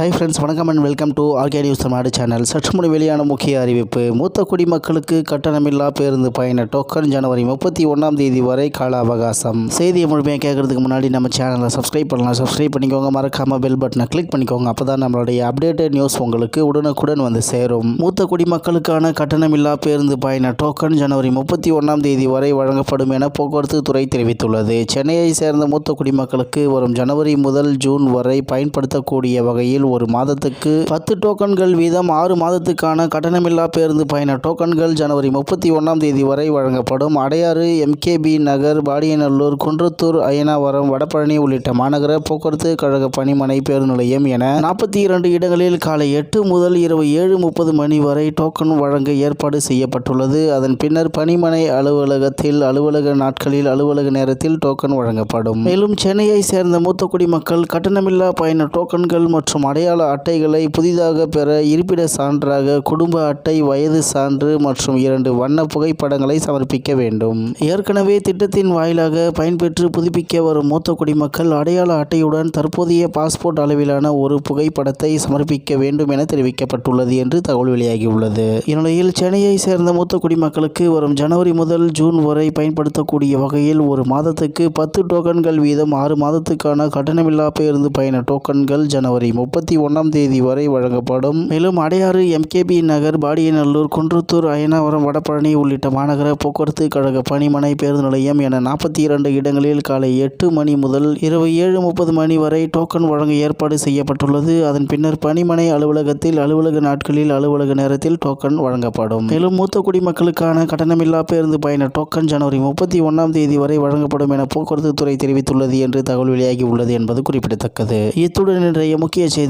Hi friends வணக்கம் and welcome to RK news Tamil Nadu channel சற்று முன் வெளியான முக்கிய அறிவிப்பு. மூத்த குடிமக்களுக்கு கட்டணமில்லா பேருந்து பயண டோக்கன் ஜனவரி முப்பத்தி ஒன்றாம் தேதி வரை கால அவகாசம். செய்தியை முழுமையாக கேட்கறதுக்கு முன்னாடி நம்ம சேனலை சப்ஸ்கிரைப் பண்ணலாம். சப்ஸ்கிரைப் பண்ணிக்கோங்க. மறக்காமல் பெல் பட்டனை கிளிக் பண்ணிக்கோங்க. அப்போ தான் நம்மளுடைய அப்டேட்டட் நியூஸ் உங்களுக்கு உடனுக்குடன் வந்து சேரும். மூத்த குடிமக்களுக்கான கட்டணமில்லா பேருந்து பயண டோக்கன் ஜனவரி முப்பத்தி ஒன்றாம் தேதி வரை வழங்கப்படும் என போக்குவரத்து துறை தெரிவித்துள்ளது. சென்னையை சேர்ந்த மூத்த குடிமக்களுக்கு வரும் ஜனவரி முதல் ஜூன் வரை பயன்படுத்தக்கூடிய வகையில் ஒரு மாதத்துக்கு பத்து டோக்கன்கள் வீதம் ஆறு மாதத்துக்கான கட்டணமில்லா பேருந்து பயண டோக்கன்கள் ஜனவரி முப்பத்தி ஒன்றாம் தேதி வரை வழங்கப்படும். அடையாறு எம்கேபி நகர் பாடியநல்லூர் குன்றத்தூர் அயனாவரம் வடபழனி உள்ளிட்ட மாநகர போக்குவரத்து கழக பணிமனை பேருந்து நிலையம் என நாற்பத்தி இரண்டு இடங்களில் காலை எட்டு முதல் இரவு ஏழு முப்பது மணி வரை டோக்கன் வழங்க ஏற்பாடு செய்யப்பட்டுள்ளது. அதன் பின்னர் பணிமனை அலுவலகத்தில் அலுவலக நாட்களில் அலுவலக நேரத்தில் டோக்கன் வழங்கப்படும். மேலும் சென்னையை சேர்ந்த மூத்த குடிமக்கள் கட்டணமில்லா பயண டோக்கன்கள் மற்றும் அடையாள அட்டைகளை புதிதாக பெற இருப்பிட சான்றாக குடும்ப அட்டை வயது சான்று மற்றும் இரண்டு வண்ண புகைப்படங்களை சமர்ப்பிக்க வேண்டும். ஏற்கனவே திட்டத்தின் வாயிலாக பயன்பெற்று புதுப்பிக்க வரும் மூத்த குடிமக்கள் அடையாள அட்டையுடன் தற்போதைய பாஸ்போர்ட் அளவிலான ஒரு புகைப்படத்தை சமர்ப்பிக்க வேண்டும் என தெரிவிக்கப்பட்டுள்ளது என்று தகவல் வெளியாகியுள்ளது. இந்நிலையில் சென்னையை சேர்ந்த மூத்த குடிமக்களுக்கு வரும் ஜனவரி முதல் ஜூன் வரை பயன்படுத்தக்கூடிய வகையில் ஒரு மாதத்துக்கு பத்து டோக்கன்கள் வீதம் ஆறு மாதத்துக்கான கட்டணமில்லா பேருந்து பயண டோக்கன்கள் ஜனவரி முப்பது முப்பத்தி ஒன்றாம் தேதி வரை வழங்கப்படும். மேலும் அடையாறு எம்கேபி நகர் பாடியநல்லூர் குன்றத்தூர் அயனாவரம் வடபழனி உள்ளிட்ட மாநகர போக்குவரத்து கழக பணிமனை பேருந்து நிலையம் என நாற்பத்தி இரண்டு இடங்களில் காலை எட்டு மணி முதல் இரவு ஏழு முப்பது மணி வரை டோக்கன் வழங்க ஏற்பாடு செய்யப்பட்டுள்ளது. அதன் பின்னர் பணிமனை அலுவலகத்தில் அலுவலக நாட்களில் அலுவலக நேரத்தில் டோக்கன் வழங்கப்படும். மேலும் மூத்த குடிமக்களுக்கான கட்டணமில்லா பேருந்து பயண டோக்கன் ஜனவரி முப்பத்தி ஒன்றாம் தேதி வரை வழங்கப்படும் என போக்குவரத்து துறை தெரிவித்துள்ளது என்று தகவல் வெளியாகி உள்ளது என்பது குறிப்பிடத்தக்கது. இத்துடன் இன்றைய முக்கிய செய்தி